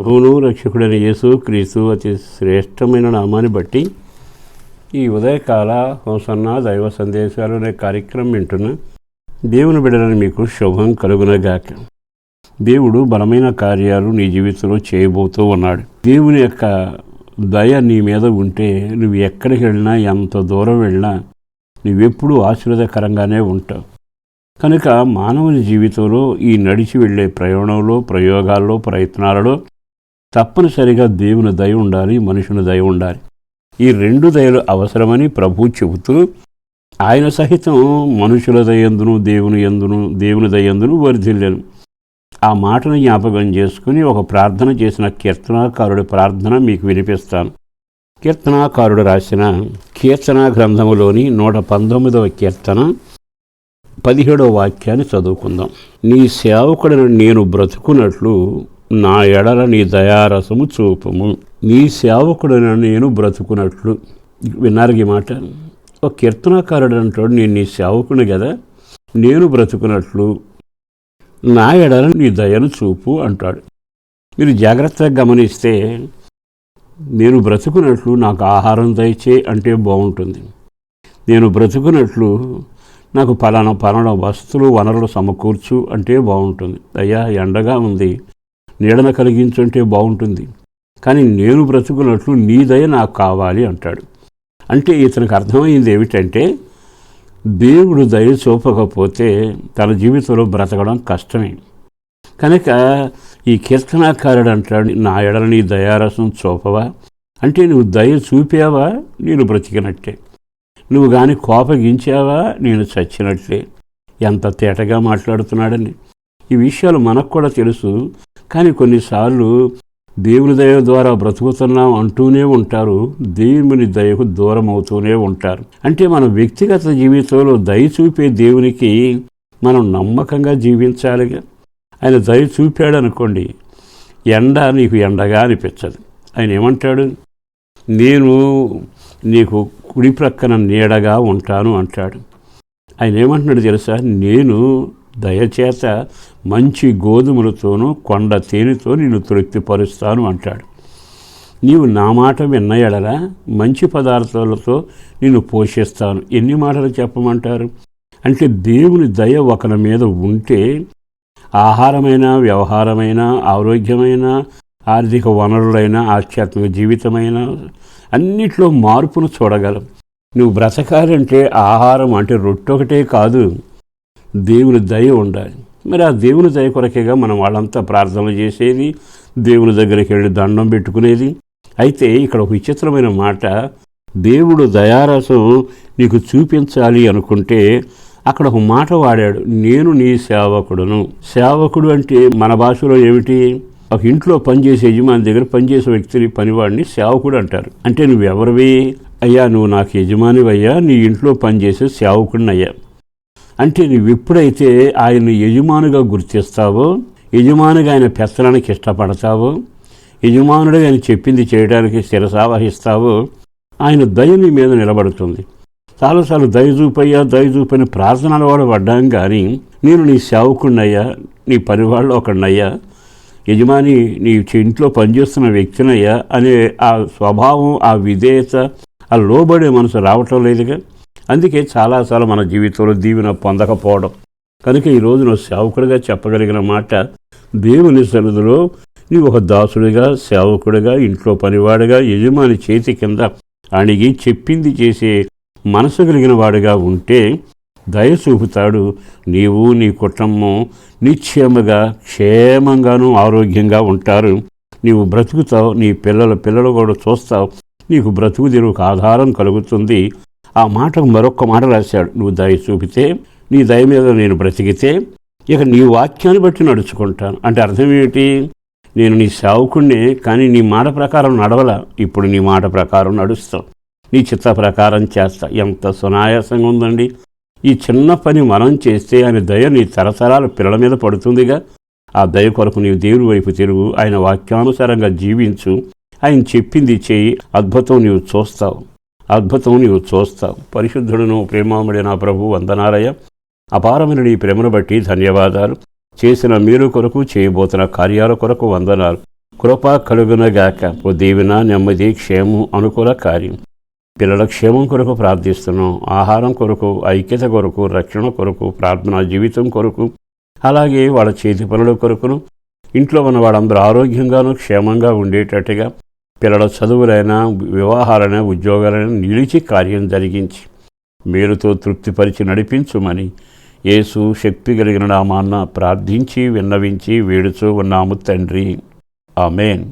ప్రభువును రక్షకుడైన యేసు క్రీస్తు అతి శ్రేష్టమైన నామాన్ని బట్టి ఈ ఉదయకాల హోసన్న దైవ సందేశాలు అనే కార్యక్రమం వింటున్న దేవుని బిడ్డలని మీకు శుభం కలుగునగాక. దేవుడు బలమైన కార్యాలు నీ జీవితంలో చేయబోతూ ఉన్నాడు. దేవుని యొక్క దయ నీ మీద ఉంటే నువ్వు ఎక్కడికి వెళ్ళినా ఎంత దూరం వెళ్ళినా నువ్వెప్పుడూ ఆశీర్వదకరంగానే ఉంటావు. కనుక మానవుని జీవితంలో ఈ నడిచి వెళ్ళే ప్రయాణంలో ప్రయోగాల్లో ప్రయత్నాలలో తప్పనిసరిగా దేవుని దయ ఉండాలి మనుషుని దయ ఉండాలి. ఈ రెండు దయలు అవసరమని ప్రభు చెబుతూ ఆయన సహితం మనుషుల దయందును దేవుని ఎందును దేవుని దయందును వర్ధిల్లేను. ఆ మాటను జ్ఞాపకం చేసుకుని ఒక ప్రార్థన చేసిన కీర్తనాకారుడి ప్రార్థన మీకు వినిపిస్తాను. కీర్తనాకారుడు రాసిన కీర్తన గ్రంథములోని నూట పంతొమ్మిదవ కీర్తన పదిహేడవ వాక్యాన్ని చదువుకుందాం. నీ సేవకుడను నేను బ్రతుకున్నట్లు నా ఎడల నీ దయారసము చూపము. నీ సేవకుడను నేను బ్రతుకున్నట్లు విన్నారు ఈ మాట? ఒక కీర్తనాకారుడు అంటాడు నేను నీ సేవకుని కదా నేను బ్రతుకున్నట్లు నా ఎడల నీ దయను చూపు అంటాడు. మీరు జాగ్రత్తగా గమనిస్తే నేను బ్రతుకున్నట్లు నాకు ఆహారం దయచే అంటే బాగుంటుంది. నేను బ్రతుకున్నట్లు నాకు పలానా పలానా వస్తువులు వనరులు సమకూర్చు అంటే బాగుంటుంది. అయ్యా ఎండగా ఉంది. నీడన కలిగించుంటే బాగుంటుంది. కానీ నేను బ్రతుకున్నట్లు నీ దయ నాకు కావాలి అంటాడు. అంటే ఇతనికి అర్థమైంది ఏమిటంటే దేవుడు దయ చూపకపోతే తన జీవితంలో బ్రతకడం కష్టమే. కనుక ఈ కీర్తనాకారుడు అంటాడు నా ఎడల నీ దయారసం చూపవా? అంటే నువ్వు దయ చూపావా? నేను బ్రతికినట్టే. నువ్వు కానీ కోపగించావా? నేను చచ్చినట్లే. ఎంత తేటగా మాట్లాడుతున్నాడని. ఈ విషయాలు మనకు కూడా తెలుసు. కానీ కొన్నిసార్లు దేవుని దయ ద్వారా బ్రతుకుతున్నాం అంటూనే ఉంటారు. దేవుని దయకు దూరం అవుతూనే ఉంటారు. అంటే మన వ్యక్తిగత జీవితంలో దయ చూపే దేవునికి మనం నమ్మకంగా జీవించాలిగా ఆయన దయ చూపాడు అనుకోండి ఎండ నీకు ఎండగా అనిపించదు. ఆయన ఏమంటాడు? నేను నీకు కుడి ప్రక్కన నీడగా ఉంటాను అంటాడు. ఆయన ఏమంటున్నాడు తెలుసా? నేను దయచేత మంచి గోధుమలతోనూ కొండ తేనెతో నిన్ను తృప్తిపరుస్తాను అంటాడు. నీవు నా మాట విన్నయడరా మంచి పదార్థాలతో నిన్ను పోషిస్తాను. ఎన్ని మాటలు చెప్పమంటారు? అంటే దేవుని దయ ఒకరి మీద ఉంటే ఆహారమైన వ్యవహారమైన ఆరోగ్యమైన ఆర్థిక వనరులైన ఆధ్యాత్మిక జీవితమైన అన్నిట్లో మార్పును చూడగలం. నువ్వు బ్రతకాలంటే ఆహారం అంటే రొట్టొకటే కాదు. దేవుని దయ ఉండాలి. మరి ఆ దేవుని దయ కొరకేగా మనం వాళ్ళంతా ప్రార్థనలు చేసేది దేవుని దగ్గరికి వెళ్ళి దండం పెట్టుకునేది. అయితే ఇక్కడ ఒక విచిత్రమైన మాట దేవుడు దయారసం నీకు చూపించాలి అనుకుంటే అక్కడ ఒక మాట వాడాడు నేను నీ సేవకుడును. సేవకుడు అంటే మన భాషలో ఏమిటి? ఒక ఇంట్లో పనిచేసే యజమాని దగ్గర పనిచేసే వ్యక్తిని పనివాడిని సేవకుడు అంటారు. అంటే నువ్వెవరివి? అయ్యా నువ్వు నాకు యజమానివయ్యా నీ ఇంట్లో పనిచేసే సేవకుడిని అయ్యా అంటే నువ్వు ఎప్పుడైతే ఆయన యజమానుగా గుర్తిస్తావో యజమానుగా ఆయన పెత్తడానికి ఇష్టపడతావో యజమానుడు ఆయన చెప్పింది చేయడానికి శిరసావహిస్తావో ఆయన దయ నీ మీద నిలబడుతుంది. చాలాసార్లు దయ చూపని ప్రార్థనలు కూడా పడ్డాం కానీ నేను నీ సేవకుడినయ్యా నీ పనివాళ్ళు ఒకడినయ్యా యజమాని నీ ఇంట్లో పనిచేస్తున్న వ్యక్తినయ్యా అనే ఆ స్వభావం ఆ విధేయత ఆ లోబడే మనసు రావటం లేదుగా. అందుకే చాలాసార్లు మన జీవితంలో దీవెన పొందకపోవడం. కనుక ఈ రోజున సేవకుడిగా చెప్పగలిగిన మాట దేవుని సన్నిధిలో నీవు ఒక దాసుడిగా సేవకుడిగా ఇంట్లో పనివాడిగా యజమాని చేతి కింద అణిగి చెప్పింది చేసే మనసు కలిగిన వాడిగా ఉంటే దయ చూపుతాడు. నీవు నీ కుటుంబం నిశ్చయముగా క్షేమంగాను ఆరోగ్యంగా ఉంటారు. నీవు బ్రతుకుతావు నీ పిల్లల పిల్లలు కూడా చూస్తావు. నీకు బ్రతుకు దీనికి ఆధారం కలుగుతుంది. ఆ మాటకు మరొక మాట రాశాడు. నువ్వు దయ చూపితే నీ దయ మీద నేను బ్రతికితే ఇక నీ వాక్యాన్ని బట్టి నడుచుకుంటాను. అంటే అర్థం ఏమిటి? నేను నీ సేవకుణ్ణే కానీ నీ మాట ప్రకారం నడవల. ఇప్పుడు నీ మాట ప్రకారం నడుస్తావు. నీ చిత్త ప్రకారం చేస్తా. ఎంత సునాయాసంగా ఉందండి. ఈ చిన్న పని మనం చేస్తే ఆయన దయ నీ తరతరాల పిల్లల మీద పడుతుందిగా. ఆ దయ కొరకు నీవు దేవుని వైపు తిరుగు. ఆయన వాక్యానుసారంగా జీవించు. ఆయన చెప్పింది చేయి. అద్భుతం నీవు చూస్తావు. అద్భుతం నీవు చూస్తావు పరిశుద్ధుడును ప్రేమాముడి నా ప్రభు వందనాలయ. అపారమైన నీ ప్రేమను బట్టి ధన్యవాదాలు. చేసిన మీరు కొరకు చేయబోతున్న కార్యాల కొరకు వందనాలు. కృప కలుగునగాక. ఓ దీవెన నెమ్మది క్షేమం అనుకూల కార్యం. పిల్లల క్షేమం కొరకు ప్రార్థిస్తున్నాం. ఆహారం కొరకు ఐక్యత కొరకు రక్షణ కొరకు ప్రార్థన జీవితం కొరకు. అలాగే వాళ్ళ చేతి పనుల కొరకును. ఇంట్లో ఉన్న వాళ్ళందరూ ఆరోగ్యంగాను క్షేమంగా ఉండేటట్టుగా పిల్లల చదువులైనా వివాహాలైనా ఉద్యోగాలైనా నిలిచి కార్యం జరిగించి మేలుతో తృప్తిపరిచి నడిపించుమని యేసు శక్తి కలిగిన నామాన్న ప్రార్థించి విన్నవించి వేడుచూ ఉన్నాము తండ్రి. ఆమెన్.